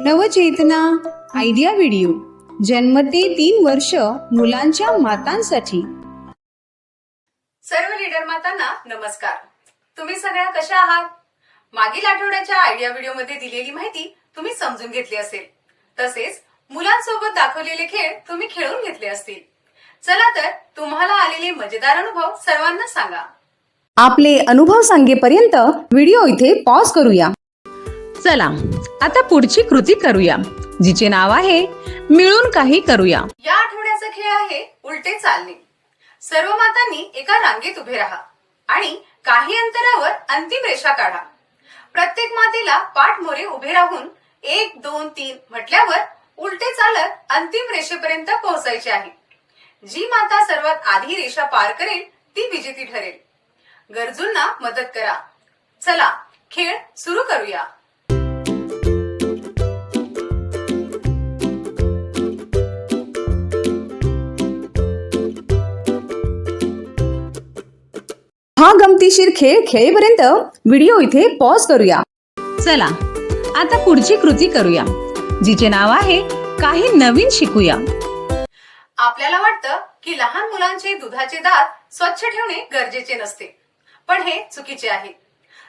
नवचेतना idea video. जन्म ते तीन वर्ष मुलांच्या मातांसाठी. सर्व लीडर मातांना नमस्कार. तुम्ही सगळ्या कशा आहात? मागील आठवड्याच्या आयडिया व्हिडिओमध्ये दिलेली माहिती तुम्ही समजून घेतली असेल. तसेच मुलांसोबत दाखवलेले खेळ तुम्ही खेळून घेतले असतील. चला तर तुम्हाला आलेले मजेदार अनुभव सर्वांना सांगा. आपले अनुभव सांगेपर्यंत व्हिडिओ इथे पॉज करूया. चला आता पुढची कृती करूया जिचे नाव आहे मिळून काही करूया. या आठवड्याचा खेळ आहे उलटे चालणे. सर्व मातांनी एका रांगेत उभे राहा आणि काही अंतरावर अंतिम रेषा काढा. प्रत्येक मातेला पाठ मोरे उभे राहून एक दोन तीन म्हटल्यावर उलटे चालत अंतिम रेषेपर्यंत पोहोचायचे आहे. जी माता सर्वात आधी रेषा पार करेल ती विजेती ठरेल. गरजूंना मदत करा. चला खेळ सुरू करूया. हा गमतीशीर खेळ खेळेपर्यंत व्हिडिओ इथे पॉज करूया. चला आता पुढची कृती करूया जिचे नाव आहे काही नवीन शिकूया. आपल्याला वाटतं की लहान मुलांचे दुधाचे दात स्वच्छ ठेवणे गरजेचे नसते पण हे चुकीचे आहे.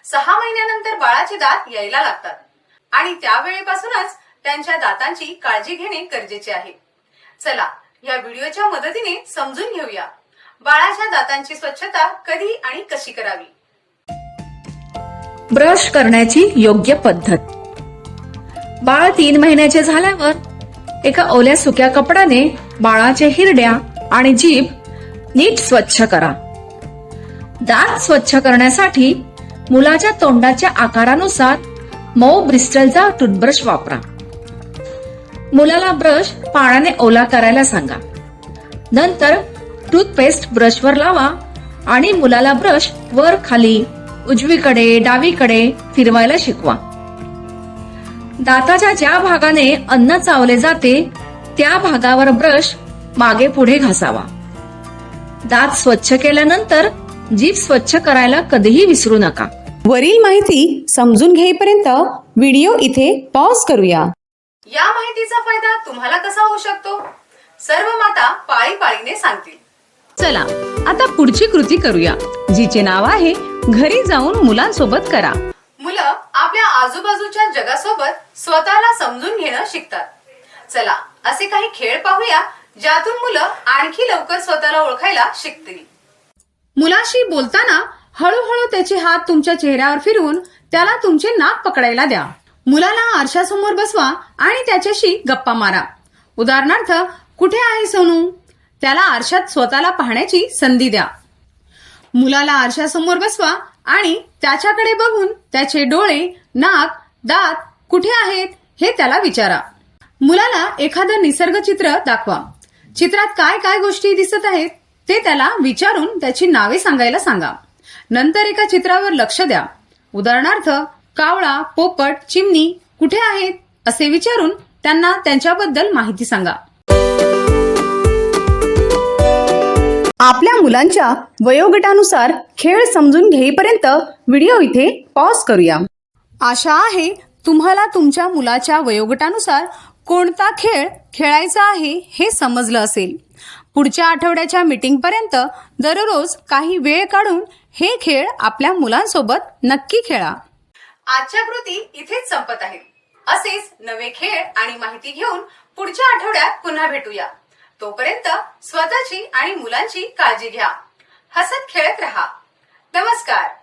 सहा महिन्यानंतर बाळाचे दात यायला लागतात आणि त्यावेळेपासूनच त्यांच्या दातांची काळजी घेणे गरजेचे आहे. चला या व्हिडिओच्या मदतीने समजून घेऊया. बाळाच्या दातांची स्वच्छता कधी आणि कशी करावी? ब्रश करण्याची योग्य पद्धत. बाळ तीन महिन्याचे झाल्यावर एका ओल्या सुक्या कपड्याने बाळाच्या हिरड्या आणि जीभ नीट स्वच्छ करा. दात स्वच्छ करण्यासाठी मुलाच्या तोंडाच्या आकारानुसार मऊ ब्रिस्टलचा टूथब्रश वापरा. मुलाला ब्रश पाण्याने ओला करायला सांगा. नंतर टूथपेस्ट ब्रशवर लावा आणि मुलाला ब्रश वर खाली उजवीकडे डावीकडे फिरवायला शिकवा. दाताच्या ज्या भागाने अन्न चावले जाते त्या भागावर ब्रश मागे पुढे घासावा. दात स्वच्छ केल्यानंतर जीभ स्वच्छ करायला कधीही विसरू नका. वरील माहिती समजून घेईपर्यंत व्हिडिओ इथे पॉज करूया. या माहितीचा फायदा तुम्हाला कसा होऊ शकतो? सर्व माता पाळी पाळीने सांगतील. चला आता पुढची कृती करूया. जिचे नाव आहे घरी जाऊन मुलांसोबत करा. मुलं आपल्या आजूबाजूच्या जगासोबत स्वतःला समजून घेणं शिकतात. चला असे काही खेळ पाहूया ज्यातून मुलं आणखी लवकर स्वतःला ओळखायला शिकतील. मुलाशी बोलताना हळूहळू त्याचे हात तुमच्या चेहऱ्यावर फिरवून त्याला तुमचे नाक पकडायला द्या. मुलाला आरशासमोर बसवा आणि त्याच्याशी गप्पा मारा. उदाहरणार्थ कुठे आहे सोनू? त्याला आरशात स्वतःला पाहण्याची संधी द्या. मुलाला आरशासमोर बसवा आणि त्याच्याकडे बघून त्याचे डोळे नाक दात कुठे आहेत हे त्याला विचारा. मुलाला एखादं निसर्ग चित्र दाखवा. चित्रात काय काय गोष्टी दिसत आहेत ते त्याला विचारून त्याची नावे सांगायला सांगा. नंतर एका चित्रावर लक्ष द्या. उदाहरणार्थ कावळा पोपट चिमणी कुठे आहेत असे विचारून त्यांना त्यांच्याबद्दल माहिती सांगा. आपल्या मुलांच्या वयोगटानुसार खेळ समजून घेईपर्यंत व्हिडिओ इथे पॉज करूया. आशा आहे तुम्हाला तुमच्या मुलाच्या वयोगटानुसार कोणता खेळ खेळायचा आहे हे समजलं असेल. पुढच्या आठवड्याच्या मीटिंगपर्यंत दररोज काही वेळ काढून हे खेळ आपल्या मुलांसोबत नक्की खेळा. आजच्या कृती इथेच संपत आहे असेच नवे खेळ आणि माहिती घेऊन पुढच्या आठवड्यात पुन्हा भेटूया. तोपर्यंत स्वतःची आणि मुलांची काळजी घ्या. हसत खेळत रहा. नमस्कार.